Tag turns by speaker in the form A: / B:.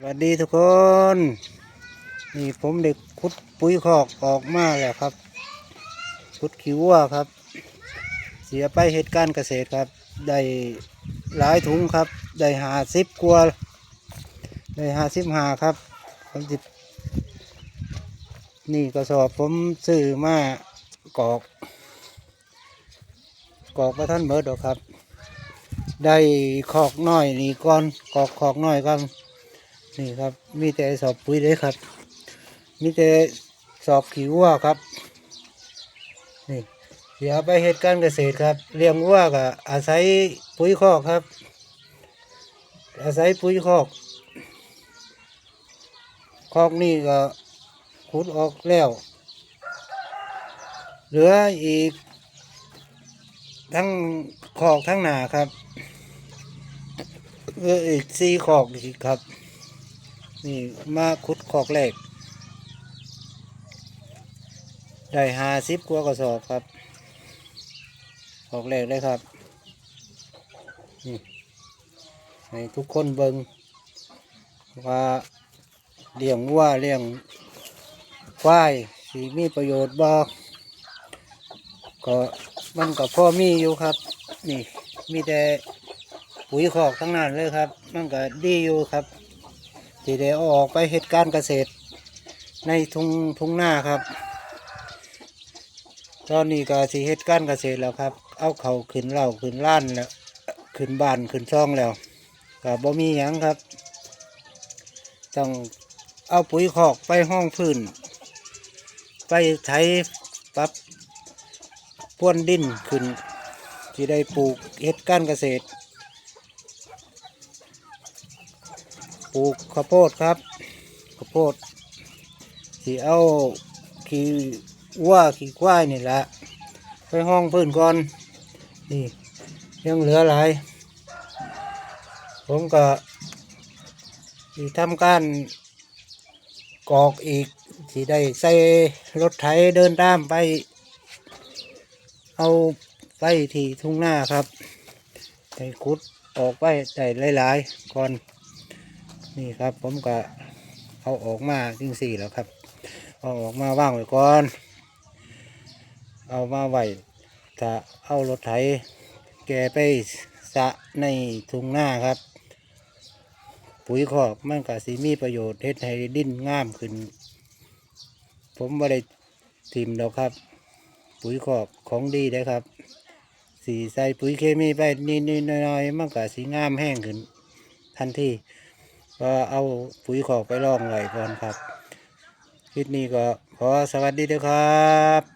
A: สวัสดีทุกคน นี่ผมเด็กขุดปุ๋ยคอกออกมาแล้วครับขุดขี้วัวครับ เสียไปเหตุการณ์เกษตรครับ ได้หลายถุงครับ ได้หาสิบกว่าได้หาสิบหาครับผมสินี่กระสอบผมซื้อมากอก กอกประท่านเบิดดอกครับ ได้คอกน้อยนี่ก่อนกอกคอกน้อยครับ นี่ครับ มีแต่สอบปุ๋ยเลยครับ มีแต่สอบขี้วัวครับ นี่เดี๋ยวไปเหตุการณ์เกษตรครับ เลี้ยงวัวก็อาศัยปุ๋ยคอกครับ อาศัยปุ๋ยคอก คอกนี่ก็ขุดออกแล้ว เหลืออีก ทั้งคอกทั้งหนาครับเหลืออีกสี่คอกอีกครับ นี่มาขุดคอกแรกได้ห้าสิบกว่ากระสอบครับคอกแรกเลยครับนี่ให้ทุกคนเบิงว่าเลี้ยงวัวเลี้ยงควายสีมีประโยชน์บ่ก็มันก็พ่อมีอยู่ครับ นี่มีแต่ปุ๋ยคอกทั้งนั้นเลยครับ มันก็ดีอยู่ครับ ที่ได้อออกไปเหตุการณ์เกษตร ในทุ่งทุ่งนาครับ ตอนนี้ก็สิเหตุการณ์เกษตรแล้วครับ เอาเขาขึ้นเหล่าขึ้นล้านแล้วขึ้นบ้านขึ้นช่องแล้วก็บ่มีหยังครับ ต้องเอาปุ๋ยคอกไปห้องพื้น ไปไถปรับพ้วนดินขึ้นที่ได้ปลูกเหตุการณ์เกษตร ลูกข้าวโพดครับข้าวโพดที่เอาขี้วัวขี้ควายนี่แหละไปห้องพื้นก่อน นี่ ยังเหลือหลายผมก็ที่ทำการกรอกอีกที่ได้ใส่รถไถเดินตามไป เอาไปที่ทุ่งหน้าครับไปขุดออกไปได้หลายๆก่อน นี่ครับ ผมก็เอาออกมาจึงสี่แล้วครับ เอาออกมาว่างไว้ก่อน เอามาไว้ถ้าเอารถไถแกไปสะในทุ่งหน้าครับ ปุ๋ยคอกมันก็สีมีประโยชน์เฮ็ดให้ดินงามขึ้น ผมไม่ได้ทิมดอกครับ ปุ๋ยคอกของดีได้ครับ สีใส่ปุ๋ยเคมีไปนิดๆหน่อยๆมันก็สีงามแห้งขึ้น ทันที ก็เอาปุ๋ยขอกไปลองไว้ก่อนครับ คลิปนี้ก็ขอสวัสดีด้อครับ